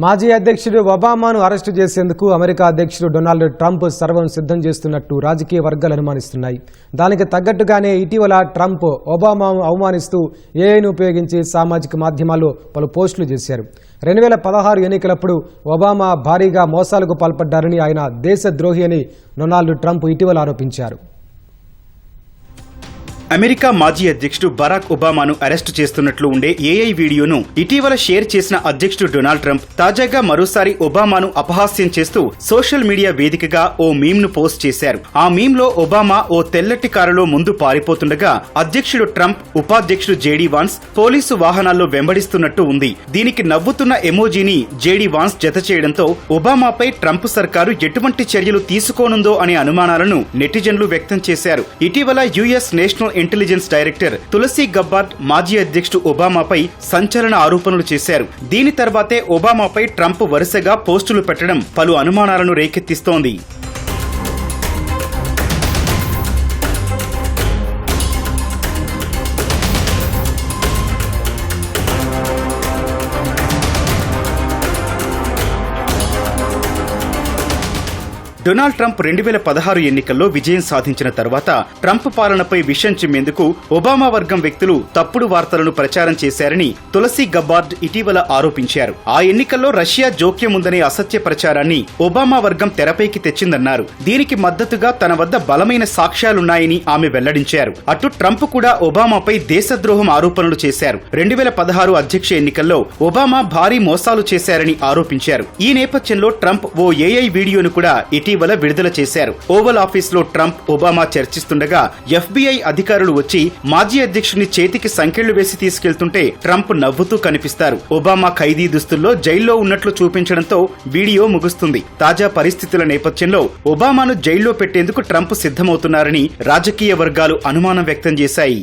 మాజీ అధ్యక్షుడు ఒబామాను అరెస్టు చేసేందుకు అమెరికా అధ్యక్షుడు డొనాల్డ్ ట్రంప్ సర్వం సిద్ధం చేస్తున్నట్టు రాజకీయ వర్గాలు అనుమానిస్తున్నాయి. దానికి తగ్గట్టుగానే ఇటీవల ట్రంప్ ఒబామాను అవమానిస్తూ ఏఐను ఉపయోగించి సామాజిక మాధ్యమాల్లో పలు పోస్టులు చేశారు. రెండు వేల పదహారు ఎన్నికలప్పుడు ఒబామా భారీగా మోసాలకు పాల్పడ్డారని ఆయన దేశద్రోహి అని డొనాల్డ్ ట్రంప్ ఇటీవల ఆరోపించారు. అమెరికా మాజీ అధ్యక్షుడు బరాక్ ఒబామాను అరెస్టు చేస్తున్నట్లు ఉండే ఏఐ వీడియోను ఇటీవల షేర్ చేసిన అధ్యక్షుడు డొనాల్డ్ ట్రంప్ తాజాగా మరోసారి ఒబామాను అపహాస్యం చేస్తూ సోషల్ మీడియా వేదికగా ఓ మీమ్ను పోస్ట్ చేశారు. ఆ మీమ్లో ఒబామా ఓ తెల్లటి కారులో ముందు పారిపోతుండగా అధ్యక్షుడు ట్రంప్ ఉపాధ్యక్షుడు జేడీ వాన్స్ పోలీసు వాహనాల్లో వెంబడిస్తున్నట్టు ఉంది. దీనికి నవ్వుతున్న ఎమోజీని జేడీ వాన్స్ జత చేయడంతో ఒబామాపై ట్రంప్ సర్కారు ఎటువంటి చర్యలు తీసుకోనుందో అనే అనుమానాలను నెటిజన్లు వ్యక్తం చేశారు. ఇటీవల US national intelligence director Tulsi Gabbard మాజీ అధ్యక్షుడు ఒబామాపై సంచలన ఆరోపణలు చేశారు. దీని తర్వాతే ఒబామాపై ట్రంప్ వరుసగా పోస్టులు పెట్టడం పలు అనుమానాలను రేకెత్తిస్తోంది. డొనాల్డ్ ట్రంప్ రెండు వేల పదహారు ఎన్నికల్లో విజయం సాధించిన తర్వాత ట్రంప్ పాలనపై విషయం చిమ్మేందుకు ఒబామా వర్గం వ్యక్తులు తప్పుడు వార్తలను ప్రచారం చేశారని తులసి గబ్బార్డ్ ఇటీవల ఆరోపించారు. ఆ ఎన్నికల్లో రష్యా జోక్యం ఉందనే అసత్య ప్రచారాన్ని ఒబామా వర్గం తెరపైకి తెచ్చిందన్నారు. దీనికి మద్దతుగా తన వద్ద బలమైన సాక్ష్యాలున్నాయని ఆమె వెల్లడించారు. అటు ట్రంప్ కూడా ఒబామాపై దేశద్రోహం ఆరోపణలు చేశారు. రెండు వేల పదహారు అధ్యక్ష ఎన్నికల్లో ఒబామా భారీ మోసాలు చేశారని ఆరోపించారు. ఈ నేపథ్యంలో ట్రంప్ ఓ ఏఐ వీడియోను కూడా ఇటీవల విడుదల చేశారు. ఓవల్ ఆఫీస్లో ట్రంప్ ఒబామా చర్చిస్తుండగా ఎఫ్బీఐ అధికారులు వచ్చి మాజీ అధ్యక్షుని చేతికి సంకెళ్ళు వేసి తీసుకెళ్తుంటే ట్రంప్ నవ్వుతూ కనిపిస్తారు. ఒబామా ఖైదీ దుస్తుల్లో జైల్లో ఉన్నట్లు చూపించడంతో వీడియో ముగుస్తుంది. తాజా పరిస్థితుల నేపథ్యంలో ఒబామాను జైల్లో పెట్టేందుకు ట్రంప్ సిద్ధమవుతున్నారని రాజకీయ వర్గాలు అనుమానం వ్యక్తం చేశాయి.